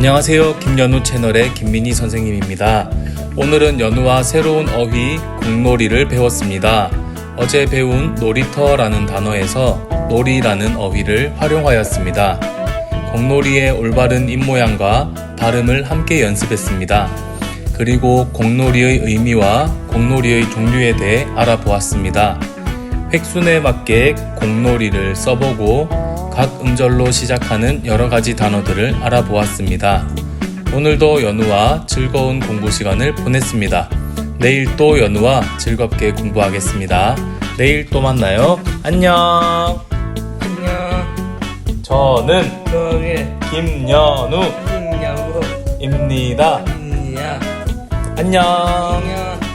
안녕하세요. 김연우 채널의 김민희 선생님입니다. 오늘은 연우와 새로운 어휘 공놀이를 배웠습니다. 어제 배운 놀이터라는 단어에서 놀이라는 어휘를 활용하였습니다. 공놀이의 올바른 입모양과 발음을 함께 연습했습니다. 그리고 공놀이의 의미와 공놀이의 종류에 대해 알아보았습니다. 획순에 맞게 공놀이를 써보고 각 음절로 시작하는 여러 가지 단어들을 알아보았습니다. 오늘도 연우와 즐거운 공부 시간을 보냈습니다. 내일 또 연우와 즐겁게 공부하겠습니다. 내일 또 만나요. 안녕. 안녕. 저는 너의 김연우입니다. 안녕. 안녕.